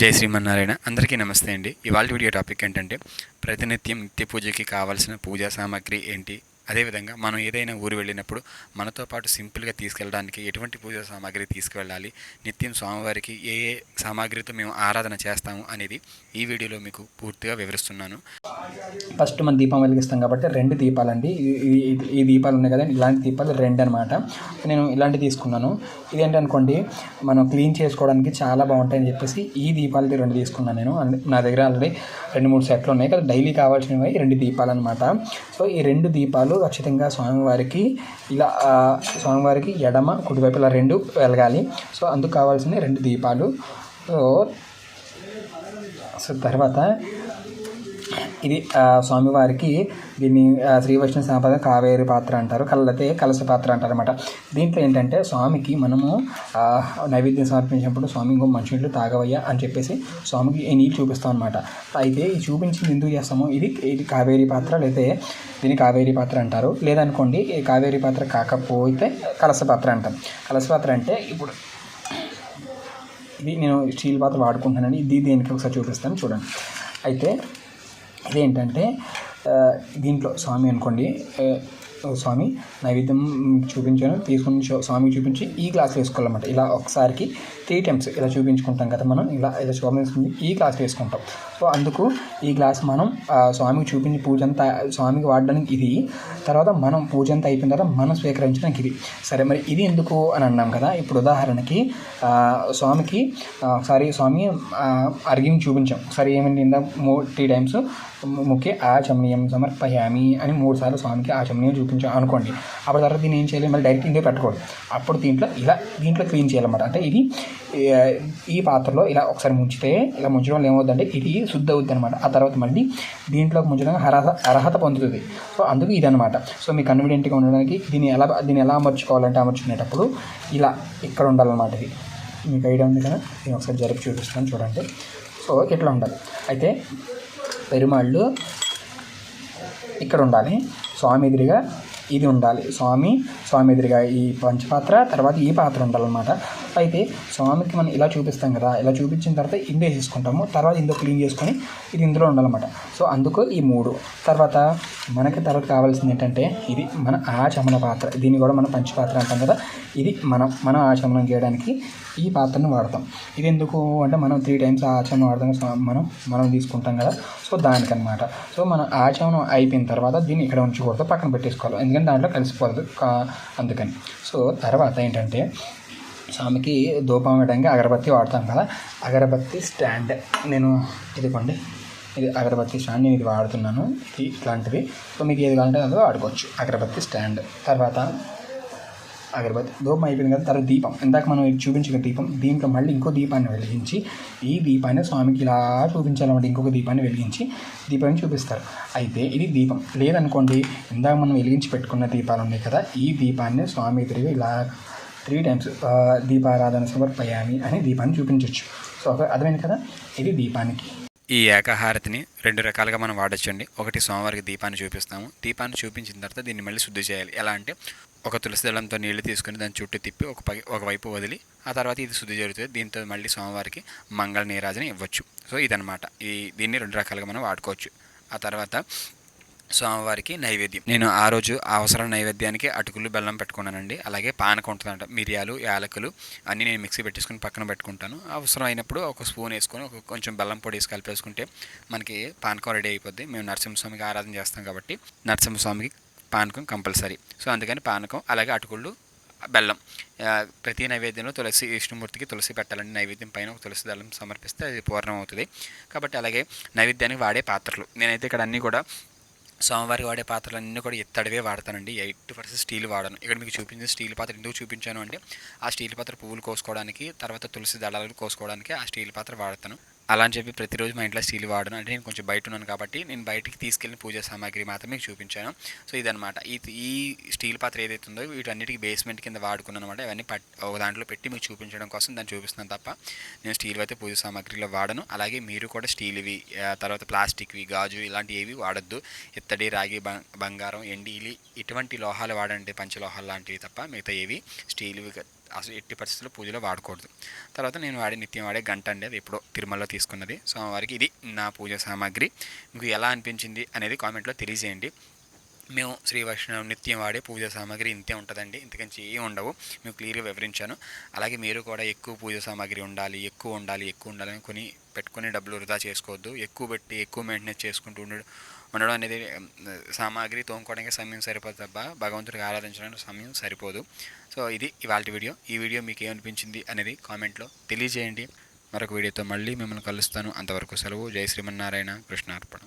జై శ్రీమన్నారాయణ. అందరికీ నమస్తే అండి. ఇవాళ వీడియో టాపిక్ ఏంటంటే ప్రతినిత్యం నిత్య పూజకి కావాల్సిన పూజా సామాగ్రి ఏంటి? అదేవిధంగా మనం ఏదైనా ఊరు వెళ్ళినప్పుడు మనతో పాటు సింపుల్గా తీసుకెళ్ళడానికి ఎటువంటి పూజా సామాగ్రి తీసుకువెళ్ళాలి నిత్యం స్వామివారికి ఏ ఏ సామాగ్రితో మేము ఆరాధన చేస్తాము అనేది ఈ వీడియోలో మీకు పూర్తిగా వివరిస్తున్నాను. ఫస్ట్ మనం దీపం వెలిగిస్తాం కాబట్టి రెండు దీపాలండి. ఈ- ఈ- ఈ- దీపాలు ఉన్నాయి కదా ఇలాంటి దీపాలు రెండు అనమాట నేను ఇలాంటి తీసుకున్నాను. ఇదేంటి అనుకోండి మనం క్లీన్ చేసుకోవడానికి చాలా బాగుంటాయని చెప్పేసి ఈ దీపాలు రెండు తీసుకున్నాను నేను. నా దగ్గర ఆల్రెడీ రెండు మూడు సెట్లు ఉన్నాయి కదా డైలీ కావాల్సినవి రెండు దీపాలు అనమాట సో ఈ రెండు దీపాలు ఖచ్చితంగా స్వామివారికి ఇలా స్వామివారికి ఎడమ కుడివైపు ఇలా రెండు వెలగాలి. సో అందుకు కావాల్సిన రెండు దీపాలు. సో సో తర్వాత ఇది స్వామివారికి దీన్ని శ్రీ వైష్ణవ సంపద కావేరి పాత్ర అంటారు కళ్ళతే కలస పాత్ర అంటారు అనమాట దీంట్లో ఏంటంటే స్వామికి మనము నైవేద్యం సమర్పించినప్పుడు స్వామి ఇంకో మంచినీళ్ళు తాగవయ్యా అని చెప్పేసి స్వామికి ఈ నీళ్ళు చూపిస్తాం అనమాట అయితే ఈ చూపించింది ఎందుకు చేస్తాము ఇది ఇది కావేరి పాత్ర లేదా దీన్ని కావేరి పాత్ర అంటారు. లేదనుకోండి ఈ కావేరి పాత్ర కాకపోతే కలస పాత్ర అంటాం. కలస పాత్ర అంటే ఇప్పుడు ఇది నేను స్టీల్ పాత్ర వాడుకుంటున్నానని ఇది దేనికి ఒకసారి చూపిస్తాను చూడండి. అయితే అదేంటంటే దీంట్లో స్వామి అనుకోండి స్వామి నైవేద్యం చూపించాను. తీసుకుని స్వామికి చూపించి ఈ గ్లాస్ వేసుకోవాలన్నమాట. ఇలా ఒకసారికి త్రీ టైమ్స్ ఇలా చూపించుకుంటాం కదా మనం. ఇలా ఇలా చూపించుకుని ఈ గ్లాస్ వేసుకుంటాం. సో అందుకు ఈ గ్లాస్ మనం స్వామికి చూపించి పూజ అంతా స్వామికి వాడడానికి ఇది. తర్వాత మనం పూజ అంతా అయిపోయిన తర్వాత మనం స్వీకరించడానికి ఇది. సరే మరి ఇది ఎందుకు అని అన్నాం కదా. ఇప్పుడు ఉదాహరణకి స్వామికి ఒకసారి స్వామి ఆ, అరిగిని చూపించాం. ఒకసారి ఏమైంది? ఇందా మూ త్రీ టైమ్స్ ముఖ్య ఆచమనీయం సమర్పయామి అని మూడు సార్లు స్వామికి ఆచమనీయం చూపించాం అనుకోండి. అప్పుడు తర్వాత దీన్ని ఏం చేయాలి? మళ్ళీ డైరెక్ట్ ఇందులో పెట్టకూడదు అప్పుడు దీంట్లో ఇలా దీంట్లో క్లీన్ చేయాలన్నమాట. అంటే ఇది ఈ పాత్రలో ఇలా ఒకసారి ముంచితే ఇలా ముంచడం వల్ల ఏమవుతుందంటే ఇది శుద్ధ అవుద్ది అనమాట ఆ తర్వాత మళ్ళీ దీంట్లో ముంచడం అర్హత అర్హత పొందుతుంది. సో అందుకు ఇది అనమాట సో మీకు కన్వీనియంట్గా ఉండడానికి దీన్ని ఎలా దీన్ని ఎలా అమర్చుకోవాలంటే అమర్చుకునేటప్పుడు ఇలా ఇక్కడ ఉండాలన్నమాట ఇది. మీకు ఐడియా ఉంది కదా? నేను ఒకసారి జరిపి చూపిస్తాను చూడండి. సో ఇట్లా ఉండాలి? అయితే పెరుమాళ్ళు ఇక్కడ ఉండాలి. స్వామి ఎదురుగా ఇది ఉండాలి. స్వామి స్వామి ఎదురుగా ఈ పంచపాత్ర తర్వాత ఈ పాత్ర ఉండాలన్నమాట. అయితే స్వామికి మనం ఇలా చూపిస్తాం కదా ఇలా చూపించిన తర్వాత ఇందులో వేసేసుకుంటాము. తర్వాత ఇందులో క్లీన్ చేసుకొని ఇది ఇందులో ఉండాలన్నమాట. సో అందుకు ఈ మూడు. తర్వాత మనకి తర్వాత కావాల్సింది ఏంటంటే ఇది మన ఆచమన పాత్ర. దీన్ని కూడా మనం పంచపాత్ర అంటాం కదా. ఇది మనం మనం ఆచమనం చేయడానికి ఈ పాత్రను వాడతాం. ఇది ఎందుకు అంటే మనం త్రీ టైమ్స్ ఆచమనం వాడతాం మనం మనం తీసుకుంటాం కదా. సో దానికనమాట సో మనం ఆచమనం అయిపోయిన తర్వాత దీన్ని ఇక్కడ ఉంచకూడదు పక్కన పెట్టేసుకోవాలి. ఎందుకంటే దాంట్లో కలిసిపోదు కా- అందుకని. సో తర్వాత ఏంటంటే స్వామికి ధూపం వేయడానికి అగరబత్తి వాడతాం కదా. అగరబత్తి స్టాండ్. నేను ఇదిగోండి. ఇది అగరబత్తి స్టాండ్. నేను ఇది వాడుతున్నాను. ఇది ఇట్లాంటిది. సో మీకు ఏది కావాలంటే అది వాడుకోవచ్చు. అగరబత్తి స్టాండ్. తర్వాత అగరబత్తి ధూపం అయిపోయింది కదా. తర్వాత దీపం. ఇందాక మనం ఇది చూపించిన దీపం. దీంట్లో మళ్ళీ ఇంకో దీపాన్ని వెలిగించి ఈ దీపాన్ని స్వామికి ఇలా చూపించాలన్నమాట. ఇంకొక దీపాన్ని వెలిగించి దీపాన్ని చూపిస్తారు. అయితే ఇది దీపం. లేదనుకోండి ఇందాక మనం వెలిగించి పెట్టుకున్న దీపాలు ఉన్నాయి కదా. ఈ దీపాన్ని స్వామి ఎదురుగా ఇలా త్రీ టైమ్స్ uh, దీపారాధన సమర్పయామి అని దీపాన్ని చూపించవచ్చు సో అర్థమైంది కదా? ఇది దీపానికి. ఈ ఏకహారతిని రెండు రకాలుగా మనం వాడచ్చండి. ఒకటి సోమవారికి దీపాన్ని చూపిస్తాము. దీపాన్ని చూపించిన తర్వాత దీన్ని మళ్ళీ శుద్ధి చేయాలి. ఎలా అంటే ఒక తులసి దళంతో నీళ్ళు తీసుకుని దాని చుట్టూ తిప్పి ఒక పై ఒకవైపు వదిలి ఆ తర్వాత ఇది శుద్ధి జరుగుతుంది. దీంతో మళ్ళీ సోమవారికి మంగళ నీరాజని ఇవ్వచ్చు. సో ఇదనమాట ఈ దీన్ని రెండు రకాలుగా మనం వాడుకోవచ్చు. ఆ తర్వాత స్వామివారికి నైవేద్యం. నేను ఆ రోజు అవసరం నైవేద్యానికి అటుకులు బెల్లం పెట్టుకున్నానండి. అలాగే పానకం ఉంటుందంట. మిరియాలు యాలకులు అన్నీ నేను మిక్సీ పెట్టేసుకుని పక్కన పెట్టుకుంటాను. అవసరం అయినప్పుడు ఒక స్పూన్ వేసుకొని ఒక కొంచెం బెల్లం పొడి వేసి కలిపేసుకుంటే మనకి పానకం రెడీ అయిపోద్ది. మేము నరసింహస్వామికి ఆరాధన చేస్తాం కాబట్టి నరసింహస్వామికి పానకం కంపల్సరీ. సో అందుకని పానకం అలాగే అటుకుళ్ళు బెల్లం ప్రతి నైవేద్యంలో తులసి విష్ణుమూర్తికి తులసి పెట్టాలండి. నైవేద్యం పైన ఒక తులసి దళం సమర్పిస్తే అది పూర్ణం అవుతుంది కాబట్టి అలాగే నైవేద్యానికి వాడే పాత్రలు. నేనైతే ఇక్కడ అన్నీ కూడా సోమవారికి వాడే పాత్రలన్నీ కూడా ఎత్తడివే వాడతానండి. ఎయిట్ పర్సెంట్ స్టీల్ వాడను. ఇక్కడ మీకు చూపించిన స్టీల్ పాత్ర ఎందుకు చూపించాను అంటే ఆ స్టీల్ పాత్ర పువ్వులు కోసుకోవడానికి తర్వాత తులసి దళాలు కోసుకోవడానికి ఆ స్టీల్ పాత్ర వాడతాను. అలా అని చెప్పి ప్రతిరోజు మా ఇంట్లో స్టీల్ వాడను. అంటే నేను కొంచెం బయట ఉన్నాను కాబట్టి నేను బయటికి తీసుకెళ్ళిన పూజా సామాగ్రి మాత్రమే మీకు చూపించాను. సో ఇదనమాట ఈ ఈ స్టీల్ పాత్ర ఏదైతే ఉందో వీటన్నిటికీ బేస్మెంట్ కింద వాడుకున్నాను అనమాట ఇవన్నీ పట్ ఒక దాంట్లో పెట్టి మీకు చూపించడం కోసం దాన్ని చూపిస్తున్నాను తప్ప నేను స్టీల్ అయితే పూజ సామాగ్రిలో వాడను. అలాగే మీరు కూడా స్టీల్వి తర్వాత ప్లాస్టిక్వి గాజు ఇలాంటివి ఏవి వాడద్దు. ఇత్తడి రాగి బంగారం ఎండి ఇలి ఇటువంటి లోహాలు వాడండి. పంచలోహాలు లాంటివి తప్ప మిగతా ఏవి స్టీల్వి అసలు ఎట్టి పరిస్థితుల్లో పూజలో వాడకూడదు. తర్వాత నేను వాడే నిత్యం వాడే గంట అండి అది ఎప్పుడో తిరుమలలో తీసుకున్నది. సోమవారికి ఇది నా పూజ సామాగ్రి. మీకు ఎలా అనిపించింది అనేది కామెంట్లో తెలియజేయండి. మేము శ్రీ వైష్ణవ నిత్యం వాడే పూజ సామాగ్రి ఇంతే ఉంటుందండి. ఇంతకంచి ఏం ఉండవు. మేము క్లియర్గా వివరించాను. అలాగే మీరు కూడా ఎక్కువ పూజ సామాగ్రి ఉండాలి ఎక్కువ ఉండాలి ఎక్కువ ఉండాలని కొని పెట్టుకొని డబ్బులు వృధా చేసుకోవద్దు. ఎక్కువ పెట్టి ఎక్కువ మెయింటెనెన్స్ చేసుకుంటూ ఉండడం ఉండడం అనేది సామాగ్రి తోముకోవడానికి సమయం సరిపోదు తప్ప భగవంతుడికి ఆరాధించడానికి సమయం సరిపోదు. సో ఇది ఇవాళ వీడియో. ఈ వీడియో మీకు ఏమనిపించింది అనేది కామెంట్లో తెలియజేయండి. మరొక వీడియోతో మళ్ళీ మిమ్మల్ని కలుస్తాను. అంతవరకు సెలవు. జై శ్రీమన్నారాయణ. కృష్ణార్పణ.